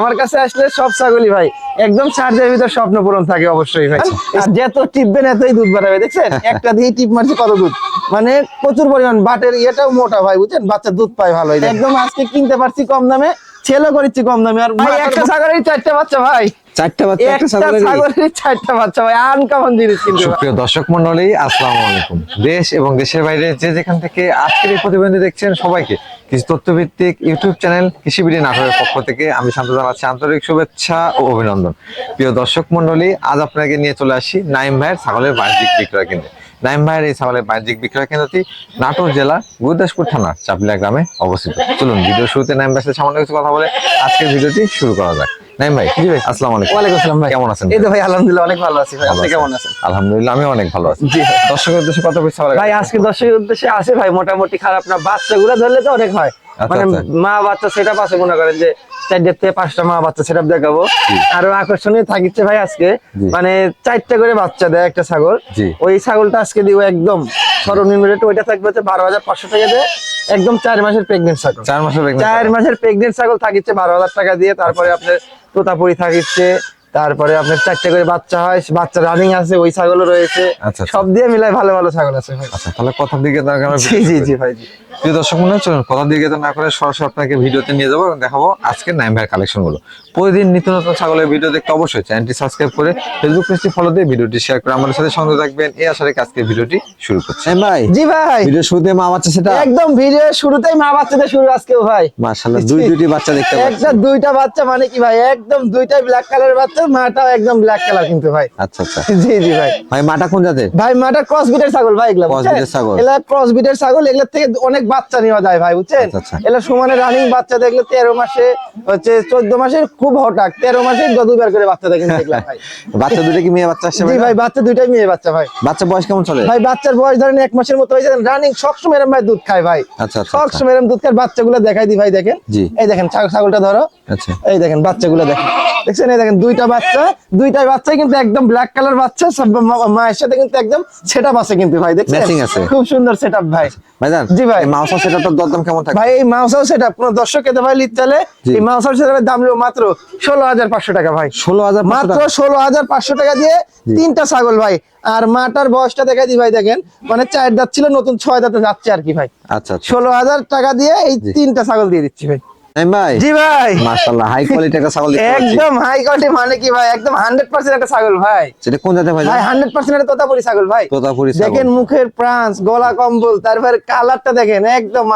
আমার কাছে আসলে সব ছাগলই ভাই, একদম চার্জের ভিতর স্বপ্ন পূরণ থাকে অবশ্যই ভাই। যত টিপবেন এতই দুধ বাড়াবে, দেখছেন? একটা দিয়ে টিপ মারছে কত দুধ? মানে প্রচুর পরিমাণ, বাটের ইয়েটাও মোটা ভাই, বুঝছেন? বাচ্চা দুধ পায় ভালো একদম আজকে কিনতে পারছি কম দামে ছেলে করেছি কম দামে আর ভাই একটা ছাগলের চারটা বাচ্চা ভাই। চারটা বাচ্চা একটা একটা ছাগলের ছাগলের চারটা বাচ্চা ভাই আনকমন জিনিস কিন্তু। সুপ্রিয় দর্শক মন্ডলী আসসালামু আলাইকুম। দেশ এবং দেশের বাইরে যে যেখান থেকে আজকের এই প্রতিবেদন দেখছেন সবাইকে কৃষি তথ্যভিত্তিক ইউটিউব চ্যানেল কৃষি বিডি নাটোরের পক্ষ থেকে আমি শান্ত জানাচ্ছি আন্তরিক শুভেচ্ছা ও অভিনন্দন। প্রিয় দর্শক মন্ডলী আজ আপনাকে নিয়ে চলে আসি নাইম ভাইয়ের ছাগলের বাণিজ্যিক বিক্রয় কেন্দ্রে। নাইম ভাইয়ের এই ছাগলের বাণিজ্যিক বিক্রয় কেন্দ্রটি নাটোর জেলা গুরুদাসপুর থানা চাপলিয়া গ্রামে অবস্থিত। চলুন ভিডিও শুরুতে নাইম ভাইয়ের সাথে সামান্য কিছু কথা বলে আজকের ভিডিওটি শুরু করা যাক। নাইম ভাই জি ভাই। আসসালামু আলাইকুম। ওয়ালাইকুম আসসালাম ভাই। কেমন আছেন? এই তো ভাই আলহামদুলিল্লাহ অনেক ভালো আছি ভাই। আপনি কেমন আছেন? আলহামদুলিল্লাহ আমি অনেক ভালো আছি। জি। দর্শকের উদ্দেশ্যে কত পিস ছাগল ভাই আজকে দর্শকের উদ্দেশ্যে আছে ভাই মোটামুটি খারাপ না। বাচ্চাগুলো ধরলে তো অনেক হয়। মানে আচ্ছা। মা বাচ্চা সেটা আছে মনে করেন যে চারটে থেকে পাঁচটা মা বাচ্চা সেটা দেখাবো। আরও আকর্ষণীয় থাকিচ্ছে ভাই আজকে। মানে চারটা করে বাচ্চা দেয় একটা ছাগল। ওই ছাগলটা আজকে দিব একদম সর্বনিম্ন রেট ওইটা থাকবে হচ্ছে বারো হাজার পাঁচশো টাকা দিয়ে একদম চার মাসের প্রেগনেন্ট ছাগল। চার মাসের চার মাসের প্রেগনেন্ট ছাগল থাকিচ্ছে বারো হাজার টাকা দিয়ে। তারপরে আপনার তোতাপুরি থাকিচ্ছে তারপরে আপনার চারটে করে বাচ্চা হয় বাচ্চা রানিং আছে ওই ছাগলও রয়েছে। আচ্ছা, আচ্ছা। সব দিয়ে মিলাই ভালো ভালো ছাগল আছে ভাই। আচ্ছা তাহলে কথার দিকে কারণে জি জি জি ভাই জি। প্রিয় দর্শক মনে চলুন কথার দিকে তো না করে সরাসরি আপনাকে ভিডিওতে নিয়ে যাব এবং দেখাবো আজকে নাইম ভাইয়ের কালেকশনগুলো প্রতিদিন নিত্য নতুন ছাগলের ভিডিও দেখতে অবশ্যই চ্যানেলটি সাবস্ক্রাইব করে ফেসবুক পেজটি ফলো দিয়ে ভিডিওটি শেয়ার করে আমাদের সাথে সঙ্গে থাকবেন। এই আশা রেখে আজকে ভিডিওটি শুরু করছি। ভাই জি ভাই। ভিডিও শুরুতে মা বাচ্চা সেটা একদম ভিডিও শুরুতেই মা বাচ্চাদের শুরু আজকেও ভাই। মাশাআল্লাহ দুই। দুইটি বাচ্চা দেখতে পাচ্ছি। একটা দুইটা বাচ্চা মানে কি ভাই? একদম দুইটাই ব্ল্যাক কালারের বাচ্চা মাটাও একদম ব্ল্যাক কালার কিন্তু ভাই। আচ্ছা আচ্ছা। জি জি ভাই। ভাই মাটা কোন জাতের? ভাই মাটা ক্রস বিটের ছাগল ভাই এগুলা Cross বুঝছেন? ছাগল। এগুলা ক্রস বিটের ছাগল এগুলা থেকে অনেক বাচ্চা নেওয়া যায় ভাই বুঝছেন? আচ্ছা। এগুলা সমানে রানিং বাচ্চা দেখলে তেরো মাসে হচ্ছে চোদ্দ মাসের খুব হঠাৎ তেরো মাসে দুবার করে বাচ্চা দেখেন দেখলাম ভাই। বাচ্চা দুটো কি মেয়ে বাচ্চা আসছে জি ভাই? বাচ্চা দুইটাই মেয়ে বাচ্চা ভাই। বাচ্চা বয়স কেমন চলে? ভাই বাচ্চার বয়স ধরেন এক মাসের মতো হয়েছে রানিং সবসময় এরম ভাই দুধ খায় ভাই। আচ্ছা। সবসময় এরম দুধ খায় বাচ্চাগুলো দেখাই দি ভাই দেখেন। এই দেখেন ছাগল- ছাগলটা ধরো। আচ্ছা। এই দেখেন বাচ্চাগুলো দেখেন। দেখছেন? এই দেখেন দুইটা বাচ্চা দুইটাই বাচ্চাই কিন্তু একদম ব্ল্যাক কালার বাচ্চা সব মায়ের সাথে কিন্তু একদম সেটআপ আছে কিন্তু ভাই দেখছেন। খুব সুন্দর সেটআপ ভাই। ভাইজান জি ভাই। মাউসা দরদাম কেমন থাকে ভাই এই মাউসাও সেটআপ কোন দর্শক এতে ভাই লিখ চলে এই মাউসাও সেটআপের দাম নেব মাত্র ষোলো হাজার পাঁচশো টাকা ভাই। ষোলো হাজার মাত্র ষোলো হাজার পাঁচশো টাকা দিয়ে তিনটা ছাগল ভাই। আর মাটার বয়সটা দেখা দি ভাই দেখেন। মানে চার দাঁত ছিল নতুন ছয় দাঁতে যাচ্ছে আর কি ভাই। আচ্ছা আচ্ছা। ষোলো হাজার টাকা দিয়ে এই তিনটা ছাগল দিয়ে দিচ্ছি ভাই। ভাই জি ভাই। মাশাআল্লাহ হাই কোয়ালিটি একটা ছাগল একদম হাই কোয়ালিটি মানে কি ভাই একদম হান্ড্রেড পার্সেন্ট একটা ছাগল ভাই। সেটা কোন জাতের ভাই ভাই হান্ড্রেড পার্সেন্ট একটা তোতাপুরি ছাগল ভাই। তোতাপুরি ছাগল। দেখেন মুখের প্রান্স গলা কম্বল তারপরে কালারটা দেখেন একদম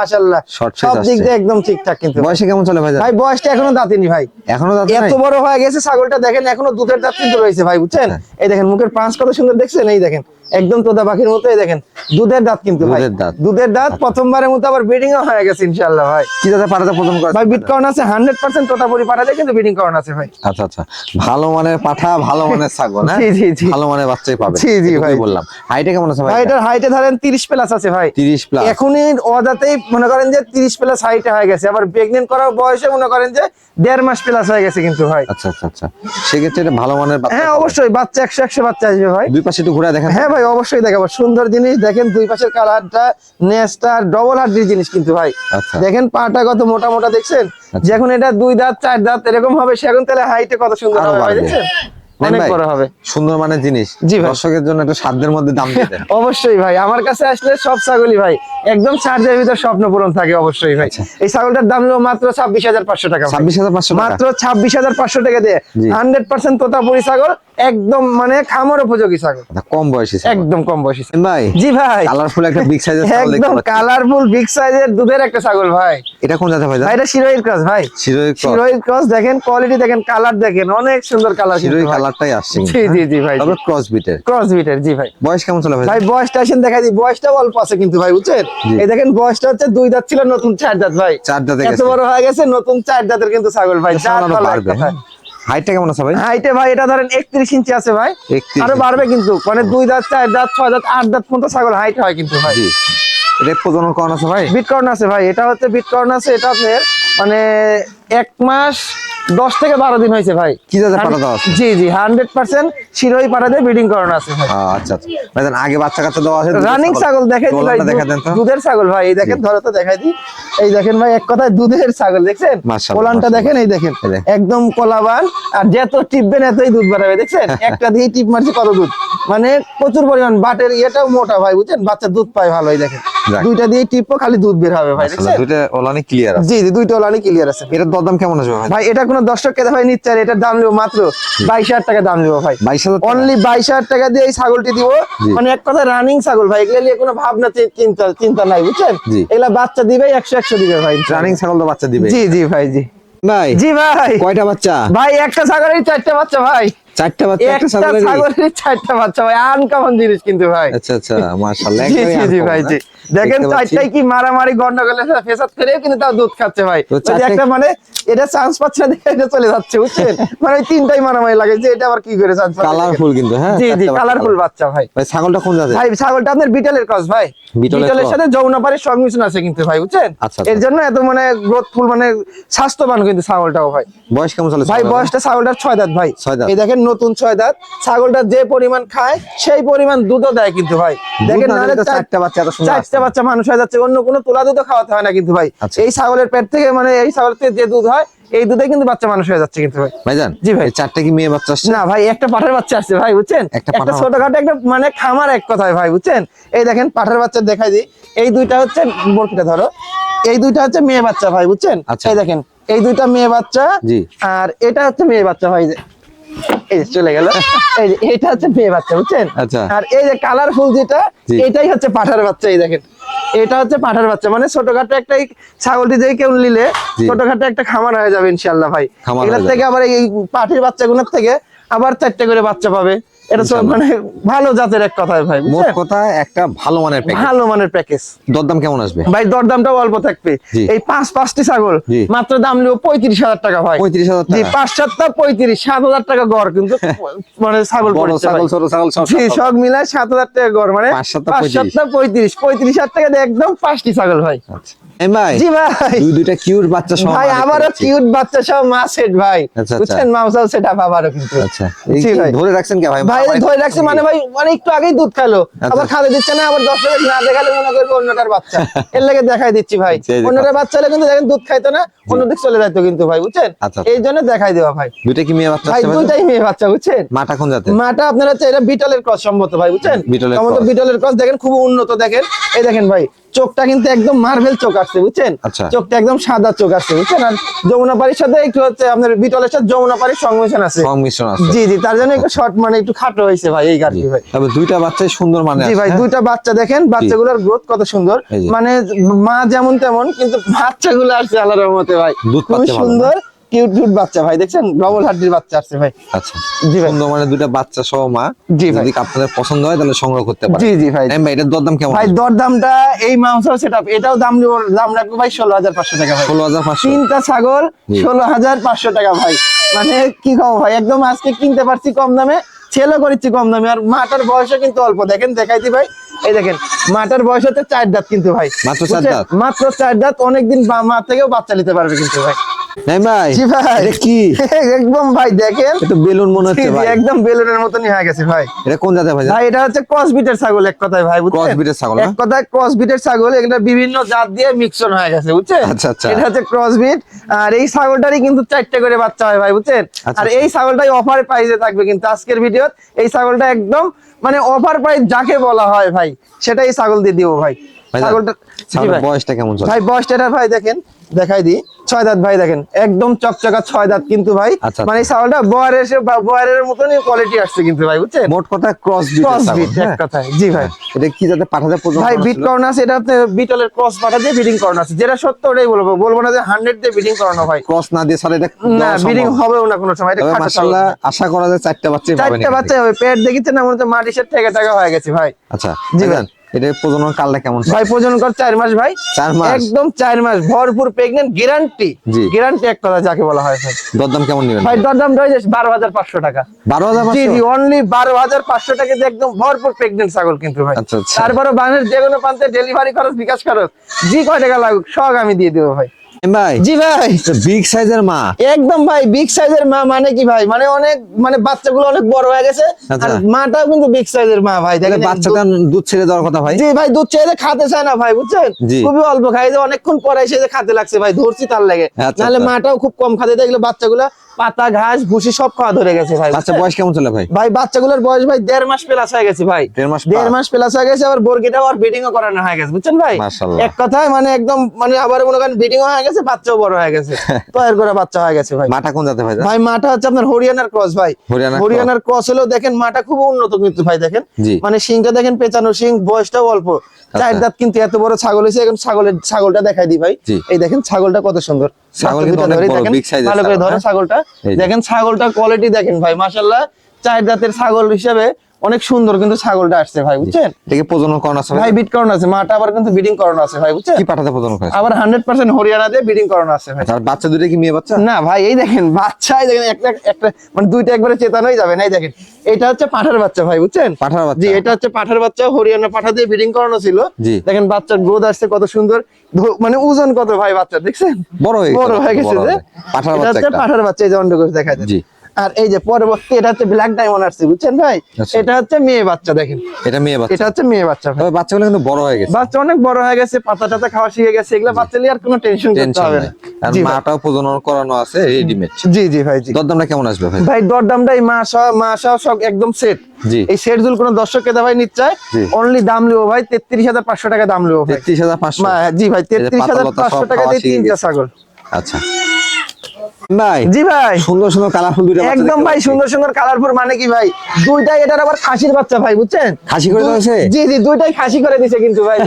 সব দিক দিয়ে একদম ঠিকঠাক কিন্তু। বয়সে কেমন চলে ভাই ভাই বয়সটা এখনও দাঁতিনি ভাই। এখনও দাঁত এত বড় হয়ে গেছে ছাগলটা দেখেন এখনও দুধের দাঁত কিন্তু রয়েছে ভাই বুঝছেন? আচ্ছা। এই দেখেন মুখের প্রান্স কত সুন্দর দেখছেন এই দেখেন। একদম তোতা পাখির মতো দেখেন দুধের দাঁত কিন্তু দুধের দাঁত। দুধের দাঁত প্রথমবারের মতো আবার ব্রিডিং ও হয়ে গেছে ইনশাআল্লাহ ভাই। কি জাতের পাঠাতে প্রথম করে ভাই বিটকর্ন আছে হান্ড্রেড পার্সেন্ট তোতাপুরি পাঠালে কিন্তু ব্রিডিং করানো আছে ভাই। আচ্ছা আচ্ছা। ভালো মানের পাঠা ভালো মানের ছাগল হ্যাঁ? জি, জি, জি। ভালো মানের বাচ্চাই পাবে। জি, জি, ভাই। বললাম। হাইটে কেমন আছে ভাই? এটার হাইটে ধরেন তিরিশ প্লাস আছে ভাই। 30 প্লাস এখনই ওদাতেই মনে করেন যে তিরিশ প্লাস হাইটে হয়ে গেছে। আবার প্রেগনেন্ট করার বয়সে মনে করেন যে দেড় মাস প্লাস হয়ে গেছে কিন্তু ভাই। আচ্ছা আচ্ছা আচ্ছা। সেক্ষেত্রে ভালো মানের বাচ্চা হ্যাঁ অবশ্যই বাচ্চা একশো একশো বাচ্চা আসবে ভাই। দুই পাশে একটু ঘুরে দেখেন। হ্যাঁ ভাই অবশ্যই দেখাবো সুন্দর জিনিস। দেখেন দুই পাশের কালারটা নেসটা ডবল হাড্ডির জিনিস কিন্তু ভাই। আচ্ছা। দেখেন পাটা কত মোটা মোটা দেখছেন? আচ্ছা। যখন এটা দুই দাঁত চার দাঁত এরকম হবে সে এখন তাহলে হাইটে কত সুন্দর হবে ভাই। দেখছেন? সুন্দর জিনিস। দর্শকের জন্য একটা সাধ্যের মধ্যে দাম অবশ্যই ভাই আমার কাছে আসলে সব ছাগলই ভাই একদম চার্জের ভিতর স্বপ্ন পূরণ থাকে অবশ্যই ভাই। আচ্ছা। এই ছাগলটার দাম হলো মাত্র ছাব্বিশ হাজার পাঁচশো টাকা। ছাব্বিশ হাজার পাঁচশো মাত্র ছাব্বিশ হাজার পাঁচশো টাকা দিয়ে। হান্ড্রেড পার্সেন্ট তোতাপুরি ছাগল একদম মানে খামার উপযোগী ছাগল। কম বয়সী একদম কম বয়সী ভাই জি ভাই। কালারফুল একটা বিগ সাইজের ছাগল একদম কালারফুল বিগ সাইজের দুধের একটা ছাগল ভাই। এটা কোন জাতের ভাই ভাই এটা শিরোহির ক্রস ভাই। শিরোহির ক্রস দেখেন কোয়ালিটি দেখেন কালার দেখেন অনেক সুন্দর কালার শিরোই কালারটাই আসছে জি জি জি ভাই। তবে ক্রস বিটের ক্রস বিটের জি ভাই। বয়স কেমন চলে ভাই? ভাই বয়সটা আসেন দেখা দিই। বয়সটা অল্প আছে কিন্তু ভাই বুঝছেন? এই দেখেন বয়সটা হচ্ছে দুই দাঁত ছিল নতুন চার দাঁত ভাই। চার দাঁতে এত বড় হয়ে গেছে নতুন চার দাঁতের কিন্তু ছাগল ভাই। চার সামান্য হাইটটা কেমন আছে ভাই? হাইটে ভাই এটা ধরেন একত্রিশ ইঞ্চি আছে ভাই। 31 আরও বাড়বে কিন্তু। মানে দুই দাঁত চার দাঁত ছয় দাঁত আট দাঁত পর্যন্ত ছাগল হাইট হয় কিন্তু ভাই। জি। এটা প্রজনন করানো আছে ভাই? বিট কর্ন আছে ভাই। এটা হচ্ছে বিটকর্ন আছে। এটা আপনার মানে এক মাস দশ থেকে বারো দিন হয়েছে ভাই। কি জাতের পাঠা দেওয়া আছে? জি জি হান্ড্রেড পার্সেন্ট শিরোই পাঠা দিয়ে ব্রিডিং করানো আছে আচ্ছা আচ্ছা। আগে বাচ্চা কাচ্চা দেওয়া আছে রানিং ছাগল। দেখাই দিই ভাই দুধের ছাগল ভাই এই দেখেন ধরো তো দেখাই দিই। এই দেখেন ভাই এক কথায় দুধের ছাগল দেখছেন? কোলানটা দেখেন এই দেখেন একদম কোলাবান আর যত টিপবেন এতই দুধ বাড়াবে দেখছেন? একটা দিয়ে টিপ মারছে কত দুধ? মানে প্রচুর পরিমাণ বাটের ইয়েটাও মোটা ভাই বুঝছেন? বাচ্চা দুধ পায় ভালো এই দেখেন। দুইটা দিয়ে টিপও খালি দুধ বের হবে ভাই দেখছেন? দুইটা ওলানি ক্লিয়ার আছে। জি জি দুইটা ওলানি ক্লিয়ার আছে। এটার দরদাম কেমন আসবে ভাই? ভাই এটা কোনো দর্শক কেটে ভাই নিচ্ছে আর এটার দাম নেব মাত্র বাইশ হাজার টাকা দাম নেব ভাই। বাইশ হাজার? অনলি বাইশ হাজার টাকা দিয়ে এই ছাগলটি দিব। মানে এক কথা রানিং ছাগল ভাই এগুলো নিয়ে কোনো ভাবনা চিন্তা চিন্তা নাই বুঝছেন? এগুলা বাচ্চা দিবে একশো একশো দিবে ভাই। রানিং ছাগল তো বাচ্চা দিবে। জি জি ভাই জি। ভাই জি ভাই। কয়টা বাচ্চা? ভাই একটা ছাগলের চারটা বাচ্চা ভাই। চারটা বাচ্চা একটা একটা ছাগলের ছাগলের চারটা বাচ্চা ভাই আনকমন জিনিস কিন্তু ভাই। আচ্ছা আচ্ছা মাশাআল্লাহ জি জি জি ভাই জি। দেখেন চারটাই কি মারামারি গন্ডগোলে ফেসাদ করেও কিন্তু তাও দুধ খাচ্ছে ভাই। তো ওই যে চারটাই- একটা মানে এটা চান্স পাচ্ছে না দেখে এটা চলে যাচ্ছে বুঝছেন? মানে ওই তিনটাই মারামারি লাগে যে এটা আবার কি করে চান্স কালারফুল কিন্তু হ্যাঁ জি জি কালারফুল বাচ্চা। ভাই। ভাই ছাগলটা কোন জাতের? ভাই ছাগলটা আপনার বিটলের ক্রস ভাই। বিটলের বিটলের সাথে যৌনাপাড়ির সংমিশ্রণ আছে কিন্তু ভাই বুঝছেন? আচ্ছা, আচ্ছা। এর জন্য এত মানে গ্রোথফুল মানে স্বাস্থ্যবান কিন্তু ছাগলটাও ভাই। বয়স কেমন চলে ভাই? বয়সটা ছাগলটার ছয় দাঁত ভাই। ছয় দাঁত। এই দেখেন নতুন ছয় দাঁত। ছাগলটা যে পরিমাণ খায় সেই পরিমাণ দুধও দেয় কিন্তু ভাই। দেখেন চারটা বাচ্চা এত চারটা বাচ্চা মানুষ হয়ে যাচ্ছে অন্য কোনো তোলা দুধও খাওয়াতে হয় না কিন্তু ভাই। আচ্ছা। এই ছাগলের পেট থেকে মানে এই ছাগলের থেকে যে দুধ হয় এই দুধে কিন্তু বাচ্চা মানুষ হয়ে যাচ্ছে কিন্তু ভাই। ভাইজান জি ভাই। চারটা কি মেয়ে বাচ্চা আসছে? না ভাই একটা পাঠার বাচ্চা আসছে ভাই বুঝছেন? একটা ছোটখাটো একটা মানে খামার এক কথায় ভাই বুঝছেন? এই দেখেন পাঠার বাচ্চা দেখাই দিই। এই দুইটা হচ্ছে বরকিটা ধরো। এই দুইটা হচ্ছে মেয়ে বাচ্চা ভাই বুঝছেন? আচ্ছা। এই দেখেন এই দুইটা মেয়ে বাচ্চা জি। আর এটা হচ্ছে মেয়ে বাচ্চা ভাই যে এই চলে গেল। এই যে এটা হচ্ছে মেয়ে বাচ্চা বুঝছেন? আচ্ছা। আর এই যে কালারফুল যেটা এটাই হচ্ছে পাঠার বাচ্চা এই দেখেন। এটা হচ্ছে পাঠার বাচ্চা মানে ছোটখাটো একটা এই ছাগলটি যে কেউ নিলে ছোটখাটো একটা খামার হয়ে যাবে ইনশাল্লাহ ভাই। এগুলোর থেকে আবার এই পাঠির বাচ্চাগুলোর থেকে আবার চারটে করে বাচ্চা পাবে। এটা তো মানে ভালো জাতের এক কথায় ভাই মোট কথা একটা ভালো মানের প্যাকেজ ভালো মানের প্যাকেজ দরদাম কেমন আসবে? ভাই দরদামটাও অল্প থাকবে। এই পাঁচ পাঁচটি ছাগল মাত্র দাম নেব পঁয়ত্রিশ হাজার টাকা ভাই। পঁয়ত্রিশ হাজার টাকা। পাঁচ সাতটা পঁয়ত্রিশ সাত হাজার টাকা গড় কিন্তু মানে ছাগল ছাগল ছোট ছাগল সব মিলায় সাত হাজার টাকা গড় মানে পাঁচ সাতটা পঁয়ত্রিশ। পঁয়ত্রিশ হাজার টাকা একদম পাঁচটি ছাগল ভাই। আচ্ছা। ভাই জি ভাই। দুই দুইটা কিউট বাচ্চা সহ ভাই কিউট বাচ্চা সব মা সেট ভাই। আচ্ছা, আচ্ছা। বুঝছেন? মাউসাও সেট আপ আবারও কিন্তু। আচ্ছা। ভাই। ধরে রাখছেন কে ভাই? ভাই ধরে রাখছে মানে ভাই মানে আগেই দুধ খাইলো। আচ্ছা। আবার খাতে দিচ্ছে না আবার দশ না দেখালে মনে করবে অন্যটার বাচ্চা। এর লেগে দেখাই দিচ্ছি ভাই। অন্যটার বাচ্চা হলে কিন্তু দেখেন দুধ খাইতো না অন্যদিক চলে যাইতো কিন্তু ভাই বুঝছেন? আচ্ছা, আচ্ছা। এই জন্য দেখাই দেওয়া ভাই। দুইটা কি মেয়ে বাচ্চা ভাই দুইটাই মেয়ে বাচ্চা বুঝছেন? মাটা কোন জাতের? মাটা আপনারা হচ্ছে এটা বিটলের ক্রস সম্মত ভাই বুঝছেন? বিটলের ক্রস দেখেন খুব উন্নত দেখেন। এই দেখেন ভাই চোখটা কিন্তু একদম মার্বেল চোখ আসছে বুঝছেন? আচ্ছা। চোখটা একদম সাদা চোখ আসছে বুঝছেন? আর যমুনা পাড়ির সাথে একটু হচ্ছে আপনার বিটলের সাথে যমুনা পাড়ির সংমিশ্রণ আছে। সংমিশ্রণ আছে। জি জি তার জন্য একটু শর্ট মানে একটু খাটো হয়েছে ভাই এই গাড়ি ভাই। তবে দুইটা বাচ্চাই সুন্দর মানে জি ভাই হ্যাঁ? দুইটা বাচ্চা দেখেন বাচ্চাগুলোর গ্রোথ কত সুন্দর। মানে মা যেমন তেমন কিন্তু বাচ্চাগুলো আসছে আল্লাহর রহমতে ভাই। দুধ খুবই সুন্দর। কিউট কিউট বাচ্চা ভাই দেখছেন? ডবল হাড্ডির বাচ্চা আসছে ভাই। আচ্ছা। জি ভাই। সুন্দর মানে বাচ্চা সহ মা। জি। যদি আপনাদের পছন্দ হয় তাহলে সংগ্রহ করতে পারেন। জি জি ভাই। ভাই এটার দরদাম কেমন? ভাই দর দামটা এই মাংসের সেট এটাও দাম নিব দাম রাখব ভাই ষোলো হাজার পাঁচশো টাকা ভাই। ষোলো হাজার পাঁচশো। তিনটা ছাগল জি। ষোলো হাজার পাঁচশো টাকা ভাই। মানে কি কম ভাই একদম আজকে কিনতে পারছি কম দামে ছেলে করেছি কম দামে। আর মাটার বয়সও কিন্তু অল্প। দেখেন দেখাইছি ভাই। এই দেখেন মাটার বয়স হচ্ছে চার দাঁত কিন্তু ভাই। মাত্র চার? দাঁত? মাত্র চার দাঁত অনেকদিন মা থেকেও বাচ্চা নিতে পারবে কিন্তু ভাই। এই ভাই জি ভাই। কি? একদম ভাই দেখেন। এটা বেলুন মনে হচ্ছে ভাই। একদম বেলুনের মতনই হয়ে গেছে ভাই। এটা কোন জাতের ভাই? ভাই এটা হচ্ছে ক্রস বিটের ছাগল এক কথায় ভাই বুঝছেন? এর ছাগল, এক কথায় ক্রস ছাগল এটা বিভিন্ন জাত দিয়ে মিক্সন হয়ে গেছে বুঝছেন? আচ্ছা, আচ্ছা। এটা হচ্ছে ক্রস বিট আর এই ছাগলটারই কিন্তু চারটে করে বাচ্চা হয় ভাই বুঝছেন? আচ্ছা, আর আচ্ছা। এই ছাগলটাই অফার প্রাইসে থাকবে কিন্তু আজকের ভিডিওত এই ছাগলটা একদম মানে অফার প্রাইস যাকে বলা হয় ভাই সেটাই ছাগল দিয়ে দিব ভাই। বয়সটা কেমন ভাই বয়সটা ভাই দেখেন দেখাই দি ছয় দাঁত ভাই দেখেন একদম চকচকা ছয় দাঁত কিন্তু ভাই। আচ্ছা, মানে ছাগলটা বয়ারের এসে বয়ারের মতনই কোয়ালিটি আসছে কিন্তু ভাই বুঝছেন? মোট কথা ক্রস ক্রস বিট এক কথায়। জি ভাই। এটা কি যাতে পাঠাতে পর্যন্ত ভাই বিট করানো আছে এটা আপনার বিটলের ক্রস পাটা দিয়ে বিডিং করানো আছে। যেটা সত্য ওটাই বলব। বলব না যে হান্ড্রেড দিয়ে বিডিং করানো ভাই। ক্রস না দিয়ে সারা এটা না বিডিং। হবেও না কোনো সময়। এটা তবে মাশাআল্লাহ আশা করা যায় চারটা পাবেন চারটা বাচ্চা হবে। পেট দেখিতে না মনে হচ্ছে মাটিসের থেকে টাকা হয়ে গেছে ভাই। আচ্ছা জি জি ভাই। এটা প্রজনন কালটা কেমন ভাই প্রজনন কর চার মাস ভাই। চার মাস? একদম চার মাস। ভরপুর প্রেগনেন্ট গ্যারান্টি। গ্যারান্টি এক কথা যাকে বলা হয় ভাই। দরদাম কেমন নেবেন? ভাই দরদাম রয়েছে বারো হাজার পাঁচশো টাকা। বারো হাজার জি জি অনলি বারো হাজার পাঁচশো টাকা দিয়ে একদম ভরপুর প্রেগনেন্ট ছাগল কিন্তু ভাই। আচ্ছা, আচ্ছা। তারপরে বাংলাদেশ যে কোনো প্রান্তে ডেলিভারি খরচ বিকাশ খরচ জি কয় টাকা লাগুক সব আমি দিয়ে দেবো ভাই। ভাই? জি ভাই। বিগ সাইজের মা। একদম ভাই বিগ সাইজের মা মানে কি ভাই? মানে অনেক মানে বাচ্চাগুলো অনেক বড় হয়ে গেছে। আচ্ছা। আর মাটাও কিন্তু বিগ সাইজের মা ভাই তাহলে দেখেন বাচ্চাটা দুধ ছেড়ে দেওয়ার কথা ভাই? জি ভাই দুধ ছেড়ে খাতে চায় না ভাই বুঝছেন? খুবই অল্প খাই যে অনেকক্ষণ পরে এসে খাতে লাগছে ভাই ধরছি তার লাগে। তাহলে নাহলে আচ্ছা। মাটাও খুব কম খাতে দেখলে বাচ্চাগুলা পাতা ঘাস ভুসি সব খাওয়া ধরে গেছে ভাই। বাচ্চা বয়স কেমন চলে ভাই? ভাই বাচ্চাগুলোর বয়স ভাই দেড় মাস প্লাস হয়ে গেছে ভাই। দেড় মাস দেড় মাস প্লাস হয়ে গেছে আবার বর্গিটাও আর ব্রিডিংও করানো হয়ে গেছে বুঝছেন ভাই। এক কথায় মানে একদম মানে আবার মনে করেন ব্রিডিংও হয়ে গেছে বাচ্চাও বড় হয়ে গেছে। তৈরি করে বাচ্চা হয়ে গেছে ভাই। মাটা কোন জাতে ভাই ভাই মাটা হচ্ছে আপনার হরিয়ানার ক্রস ভাই। হরিয়ানার ক্রস হলেও দেখেন মাটা খুব উন্নত কিন্তু ভাই দেখেন। মানে শিংটা দেখেন পেঁচানো শিং বয়সটাও অল্প। চার দাঁত কিন্তু এত বড় ছাগল হয়েছে এখন ছাগলের ছাগলটা দেখাই দিই ভাই। এই দেখেন ছাগলটা কত সুন্দর। ছাগল কিন্তু অনেক বড়, দেখেন, big ভালো করে ধরো হ্যাঁ? ছাগলটা দেখেন ছাগলটার কোয়ালিটি দেখেন ভাই মাশাল্লাহ চার জাতের ছাগল হিসেবে অনেক সুন্দর কিন্তু ছাগলটা আসছে ভাই বুঝছেন? এটাকে প্রজনন করানো আছে ভাই বিট করানো আছে মাটা আবার কিন্তু বিডিং করানো আছে ভাই বুঝছেন? কি পাঠাতে প্রজনন করেছে? আবার হান্ড্রেড পার্সেন্ট হরিয়ানা দিয়ে বিডিং করানো আছে ভাই। আর বাচ্চা দুটো কি মেয়ে বাচ্চা? না ভাই এই দেখেন বাচ্চা এই দেখেন একটা একটা মানে দুইটা একবারে চেতানো হয়ে যাবে না এই দেখেন। এটা হচ্ছে পাঠার বাচ্চা ভাই বুঝছেন? পাঠার বাচ্চা? জি এটা হচ্ছে পাঠার বাচ্চা হরিয়ানা পাঠা দিয়ে ব্রিডিং করানো ছিল। জি। দেখেন বাচ্চার গ্রোথ আসছে কত সুন্দর। মানে ওজন কত ভাই বাচ্চা দেখছেন? বড় হয়ে গেছে বড় হয়ে গেছে যে। পাঠার এটা বাচ্চা হচ্ছে একটা। পাঠার বাচ্চা এই যে অন্ডকোষ দেখা যায় জি। আর এই যে পরবর্তী এটা হচ্ছে ব্ল্যাক ডায়মন্ড আসছে বুঝছেন ভাই? আচ্ছা। এটা হচ্ছে মেয়ে বাচ্চা দেখেন। এটা মেয়ে বাচ্চা। এটা হচ্ছে মেয়ে বাচ্চা তবে বাচ্চাগুলো কিন্তু বড় হয়ে গেছে। বাচ্চা অনেক বড় হয়ে গেছে পাতা টাতা খাওয়া শিখে গেছে এগুলা বাচ্চা নিয়ে আর কোনো টেনশন করতে হবে না। আর মাটাও প্রজনন করানো আছে রেডিমেড জি জি ভাই জি। দরদামটা কেমন আসবে ভাই? ভাই দরদামটা এই মা সহ মা সহ সব একদম সেট জি। এই সেট জুল কোন দর্শক কেদা ভাই নিচ্ছে। অনলি দাম লিবো ভাই তেত্রিশ হাজার পাঁচশো টাকা দাম লিবো ভাই। তেত্রিশ হাজার পাঁচশো। মা- জি ভাই এই যে তেত্রিশ হাজার পাতা-লতা পাঁচশো সব টাকা দিয়ে তিনটা ছাগল। আচ্ছা। ভাই জি ভাই। সুন্দর সুন্দর কালারফুল দুইটা একদম ভাই। সুন্দর সুন্দর কালারফুল মানে কি ভাই? দুইটাই এটার আবার খাসির বাচ্চা ভাই বুঝছেন? খাসি করে দেওয়া জি জি দুইটাই খাসি করে দিছে কিন্তু ভাই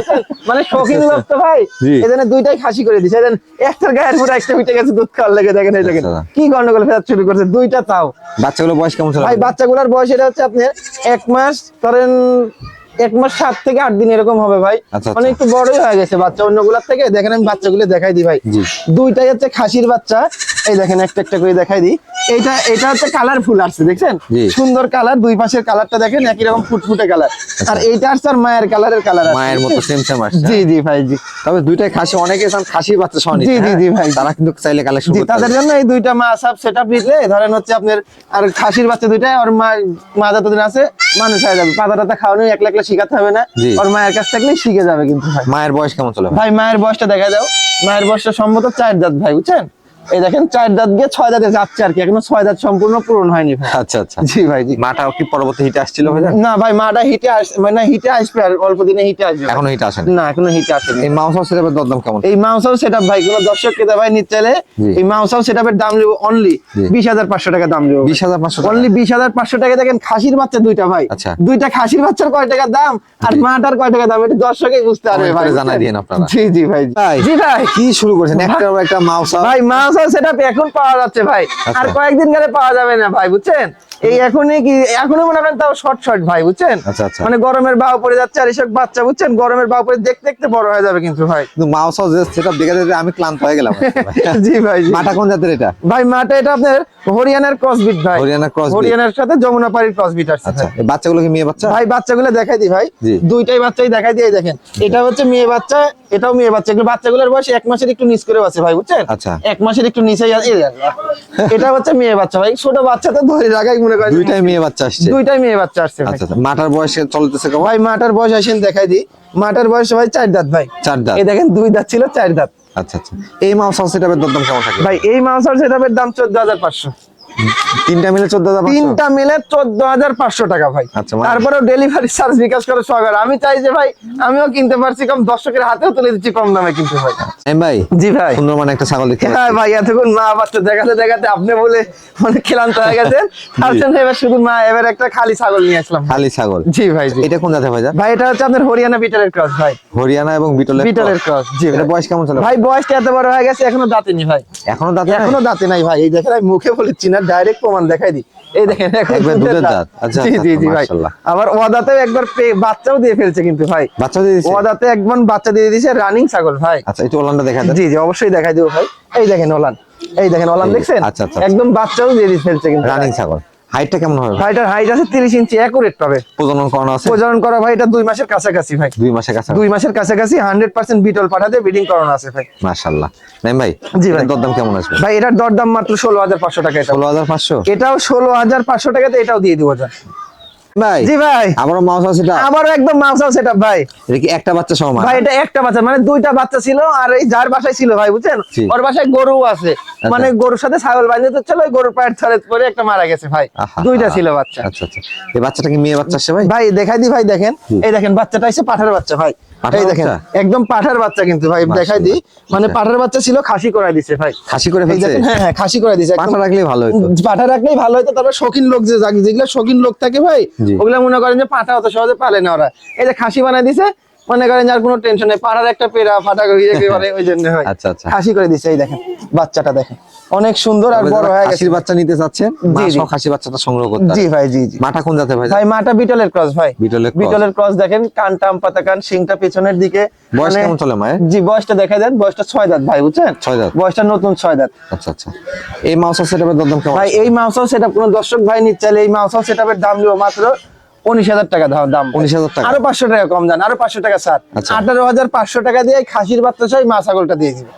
মানে শৌখিন লোক তো ভাই। এখানে দুইটাই খাসি করে দিছে। এখানে একটার গায়ের পুরো একটা গেছে দুধ খাওয়ার লেগে দেখেন এই দেখেন। আচ্ছা। কি গন্ডগোল ফেরাত শুরু করছে দুইটা তাও। বাচ্চাগুলো বয়স কেমন ভাই বাচ্চাগুলোর বয়স এটা হচ্ছে আপনার এক মাস ধরেন এক মাস সাত থেকে আট দিন এরকম হবে ভাই। আচ্ছা, মানে আচ্ছা। একটু বড়ই হয়ে গেছে বাচ্চা। অন্যগুলার থেকে দেখেন আমি বাচ্চাগুলো দেখাই দিই ভাই। দুইটাই হচ্ছে খাসির বাচ্চা। এই দেখেন একটা একটা করে দেখাই দিই। এইটা এটা হচ্ছে কালারফুল আসছে দেখছেন? সুন্দর কালার দুই পাশের কালারটা দেখেন একই রকম ফুটফুটে কালার আর এইটা আসছে আর মায়ের কালারের কালার আচ্ছা। মায়ের মতো সেম সেম আসছে। জি জি ভাই জি। তবে দুইটাই খাসি অনেকে চান খাসির বাচ্চা সহ জি, জি, হ্যাঁ? জি, ভাই। তারা কিন্তু চাইলে কালেকশন করতে তাদের জন্য এই দুইটা মা সব সেট আপ নিলে ধরেন হচ্ছে আপনার আর খাসির বাচ্চা দুইটাই আর মা মা যতদিন আছে মানুষ হয়ে যাবে। পাতা টাতা খাওয়ানো একলা শিখাতে হবে না। ওর মায়ের কাছ থাকলে শিখে যাবে কিন্তু ভাই। মায়ের বয়স কেমন চলে ভাই? ভাই মায়ের বয়সটা দেখা যাও মায়ের বয়সটা সম্ভবত চার দাঁত ভাই বুঝছেন? এই দেখেন চার দাঁত গিয়ে ছয় দাঁতে যাচ্ছে আর কি এখনও ছয় দাঁত সম্পূর্ণ পূরণ হয়নি ভাই। আচ্ছা আচ্ছা। জি ভাই জি। মাটাও কি পরবর্তী হিটে আসছিল ভাই? না ভাই মাটা হিটে আস মানে হিটে আসবে আর অল্প দিনে হিটে আসবে এখনও হিট আসেনি? না এখনও হিটে আসেনি। এই মাউস এবার দরদাম কেমন? এই মাউসাও সেটআপ ভাই কোন দর্শক কেতা ভাই নিতে চাইলে। এই মাউসাও সেটআপের দাম লিব অনলি জি। বিশ হাজার পাঁচশো টাকা দাম হাজার পাঁচশো অনলি বিশ হাজার পাঁচশো টাকা দেখেন খাসির বাচ্চা দুইটা ভাই। আচ্ছা। দুইটা খাসির বাচ্চার কয় টাকা দাম? আর মাটার কয় টাকা দাম? এটা দর্শকই বুঝতে পারবে ভাই। জানাই? দিয়েন আপনারা। জি জি ভাই। জি। ভাই। কি শুরু করেছেন? একটা একটা মাউস ভাই মাছ সেটা এখন পাওয়া যাচ্ছে ভাই আচ্ছা। আর কয়েকদিন গেলে পাওয়া যাবে না ভাই বুঝছেন এই এখনই কি এখনই মনে করেন তাও শর্ট শর্ট ভাই বুঝছেন? আচ্ছা, আচ্ছা। মানে গরমের বাউ পড়ে যাচ্ছে আর এসব বাচ্চা বুঝছেন? গরমের বাউ পড়ে দেখতে দেখতে বড় হয়ে যাবে কিন্তু ভাই। কিন্তু মাউস হাউস সেটা দেখে দেখে আমি ক্লান্ত হয়ে গেলাম জি ভাই মাটা কোন জাতের এটা? ভাই মাটা এটা আপনার হরিয়ানার ক্রসবিট ভাই। হরিয়ানা crossbreed। হরিয়ানার সাথে যমুনাপাড়ির ক্রসবিট আছে আচ্ছা বাচ্চাগুলো কি মেয়ে বাচ্চা? ভাই বাচ্চাগুলো দেখাই দিই ভাই। দুইটাই বাচ্চাই দেখাই দিয়ে দেখেন। এটা হচ্ছে মেয়ে বাচ্চা এটাও মেয়ে বাচ্চা। এগুলো বাচ্চাগুলোর বয়স এক মাসের একটু নিচ করে আছে ভাই বুঝছেন? আচ্ছা। এক মাসের একটু নিচেই আছে। এটা হচ্ছে মেয়ে বাচ্চা ভাই। ছোট বাচ্চা তো ধরে রাখাই মনে করেন দুইটাই মেয়ে বাচ্চা আসছে। দুইটাই মেয়ে বাচ্চা আসছে আচ্ছা আচ্ছা। মাটার বয়স চলতেছে ভাই মাটার বয়স আসেন দেখাই দিই। মাটার বয়স ভাই চার দাঁত ভাই। চার দাঁত। এই দেখেন দুই দাঁত ছিল চার দাঁত। আচ্ছা আচ্ছা। এই মাউস হাউস সেটার দরদাম কেমন থাকে? ভাই এই মাউসার সেটাপের দাম চোদ্দ হাজার পাঁচশো। তিনটা মিলে চোদ্দ হাজার তিনটা মিলে চোদ্দ হাজার পাঁচশো টাকা ভাই। আচ্ছা, মানে- তারপরেও ডেলিভারি চার্জ বিকাশ করে আমি চাই যে ভাই আমিও কিনতে পারছি কম দর্শকের হাতেও তুলে দিচ্ছি কম দামে কিন্তু ভাই ভাই জি ভাই। সুন্দর মানে একটা ছাগল হ্যাঁ ভাই এতক্ষণ মা বাচ্চা দেখাতে দেখাতে আপনি বলে অনেক ক্লান্ত হয়ে গেছেন। তার জন্য এবার শুধু মা এবার একটা খালি ছাগল নিয়ে আসলাম। খালি ছাগল। জি ভাই এটা কোন জাতের ভাই? ভাই এটা হচ্ছে আপনার হরিয়ানা বিটালের ক্রস ভাই। হরিয়ানা এবং বিটলের বিটলের ক্রস জি এটা ভাই। বয়স কেমন চলে ভাই বয়সটা এত বড় হয়ে গেছে এখনও দাঁতেনি ভাই। এখনও দাঁত নাই? এখনও দাঁতে নাই ভাই। এই দেখেন আমি মুখে বলেছি না ডাইরেক্ট প্রমাণ দেখাই দিই। এই দেখেন এখন একবার দুধের দাঁত। আচ্ছা, জি আচ্ছা, জি জি ভাই। আবার ওয়াদাতেও একবার বাচ্চাও দিয়ে ফেলছে কিন্তু ভাই। বাচ্চা দিয়ে দিয়েছে ওয়াদাতে একবার বাচ্চা দিয়ে দিয়েছে রানিং ছাগল ভাই। আচ্ছা এটা ওলানটা দেখাই দেন জি জি অবশ্যই দেখাই দেব ভাই। এই দেখেন ওলান। এই দেখেন ওলান দেখছেন? আচ্ছা, আচ্ছা, একদম বাচ্চাও দিয়ে দিয়ে ফেলছে কিন্তু রানিং ছাগল। হাইটটা কেমন হবে? ভাইটার হাইট আছে তিরিশ ইঞ্চি একুরেট পাবে। প্রজনন করানো আছে? প্রজনন করা ভাই এটা দুই মাসের কাছাকাছি ভাই। দুই মাসের কাছে দুই মাসের কাছাকাছি হান্ড্রেড পার্সেন্ট বিটল পাঠাতে ব্রিডিং করানো আছে ভাই। মাশাআল্লাহ। নাইম ভাই জি ভাই। দরদাম কেমন আসবে? ভাই এটার দরদাম মাত্র ষোলো হাজার পাঁচশো টাকা এটা। ষোলো হাজার পাঁচশো? এটাও ষোলো হাজার পাঁচশো টাকাতে এটাও দিয়ে দিব যা। ভাই? জি ভাই। আমারও মাউস আছে এটা। আমারও একদম মাউসাও সেটা ভাই। এটা কি একটা বাচ্চা সমান? ভাই এটা একটা বাচ্চা মানে দুইটা বাচ্চা ছিল আর এই যার বাসায় ছিল ভাই বুঝছেন? ওর বাসায় গরু আছে। মানে গরুর সাথে ছাগল বাঁধতে তো চলো গরুর পায়ের ছড়ে পরে একটা মারা গেছে ভাই। দুইটা ছিল বাচ্চা। আচ্ছা আচ্ছা। এই বাচ্চাটা কি মেয়ে বাচ্চা সে ভাই? ভাই দেখাই দি ভাই দেখেন। এই দেখেন বাচ্চাটা এসে পাঠার বাচ্চা ভাই। এই দেখেন? একদম পাঠার বাচ্চা কিন্তু ভাই দেখাই দি মানে। পাঠার বাচ্চা ছিল খাসি করাই দিছে ভাই। খাসি করে ফেলছে? হ্যাঁ হ্যাঁ খাসি করাই দিছে। পাঠা রাখলেই ভালো হতো পাঠা রাখলেই ভালো হতো তারপর শৌখিন লোক যে জাগি যেগুলো শৌখিন লোক থাকে ভাই ওগুলা মনে করেন যে পাঠা অত সহজে পালে না ওরা। এই যে খাসি বানাই দিছে মনে করেন যে আর কোনো টেনশন নেই পাড়ার একটা পেরা ফাটা করে ওই জন্য হয়। আচ্ছা, আচ্ছা। খাসি করে দিছে এই দেখেন বাচ্চাটা দেখেন। অনেক সুন্দর আর বড় হয়ে গেছে। বাচ্চা নিতে চাচ্ছেন। খাসি বাচ্চাটা সংগ্রহ করতে জি ভাই জি জি। মাটা কোন জাতে ভাই? ভাই মাটা বিটলের ক্রস ভাই। বিটলের। বিটলের ক্রস দেখেন কান টাম পাতা কান শিংটা পেছনের দিকে। বয়স মানে- কেমন চলে মায়ের জি বয়সটা দেখা দেন বয়সটা ছয় দাঁত ভাই বুঝছেন? ছয় দাঁত। বয়সটা নতুন ছয় দাঁত। আচ্ছা আচ্ছা। এই মাউস সেটআপের দরদাম কেমন ভাই এই মাউসাও সেটআপ কোনো দর্শক ভাই নিচ্ছে চাইলে এই মাউসাও সেটআপের দাম নিব মাত্র উনিশ হাজার টাকা দাম উনিশ হাজার টাকা? আরও পাঁচশো টাকা কম দেন আরও পাঁচশো টাকা স্যার আচ্ছা। আঠারো হাজার পাঁচশো টাকা দিয়ে খাসির বাচ্চা চাই মা ছাগলটা দিয়ে দিবে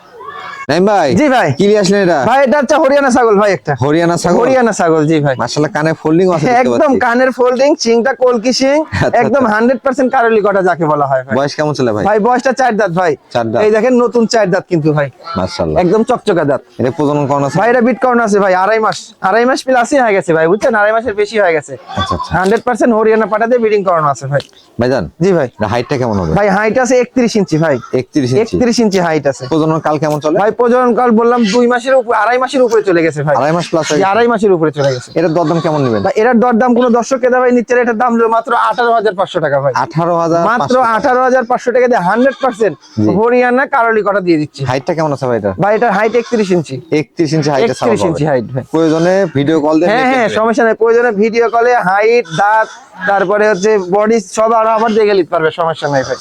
নাইম ভাই? জি ভাই। কি নিয়ে আসলেন এটা? ভাই এটা হচ্ছে হরিয়ানা ছাগল ভাই একটা। হরিয়ানা ছাগল? হরিয়ানা ছাগল জি ভাই। মাশাআল্লাহ কানে ফোল্ডিং আছে একদম কানের ফোল্ডিং চিংটা কলকি সিং আচ্ছা, একদম হান্ড্রেড পার্সেন্ট কারলি কটা যাকে বলা হয় ভাই। বয়স কেমন চলে ভাই? ভাই বয়সটা চার দাঁত ভাই। চার দাঁত। এই দেখেন নতুন চার দাঁত কিন্তু ভাই। মাশাআল্লাহ। একদম চকচকা দাঁত। এটা প্রজনন করানো আছে? ভাই এটা বিট কাউন্ট আছে ভাই আড়াই মাস। আড়াই মাস প্লাসই হয়ে গেছে ভাই বুঝছেন? আড়াই মাসের বেশি হয়ে গেছে। আচ্ছা আচ্ছা। হরিয়ানা ব্রিডিং আছে ভাই। ভাইজান জি ভাই। হাইটটা কেমন হবে? ভাই হাইট আছে একত্রিশ ইঞ্চি ভাই। 31 ইঞ্চি। একত্রিশ ইঞ্চি হাইট আছে। প্রজনন কাল কেমন চলে? ভাই প্রজনন কাল বললাম দুই মাসের উপর আড়াই মাসের উপরে চলে গেছে ভাই। আড়াই মাস প্লাস আড়াই মাসের উপরে চলে গেছে। এটার দরদাম কেমন নেবেন? এটার দরদাম কোনো দর্শক কেদা ভাই নিচ্ছে এটার দাম মাত্র আঠারো হাজার পাঁচশো টাকা ভাই। আঠারো হাজার মাত্র আঠারো হাজার পাঁচশো টাকা দিয়ে হান্ড্রেড পার্সেন্ট। হরিয়ানা কারলি কটা দিয়ে দিচ্ছি। হাইটটা কেমন আছে ভাই এটা? ভাই এটার হাইট একত্রিশ ইঞ্চি। একত্রিশ ইঞ্চি হাইটে একত্রিশ ইঞ্চি হাইট ভাই। প্রয়োজনে ভিডিও কল হ্যাঁ হ্যাঁ সমস্যা নেই। প্রয়োজনে ভিডিও কলে হাইট দাঁত তারপরে হচ্ছে বডি সব আরও আবার দেখে নিতে পারবে সমস্যা নাই ভাই।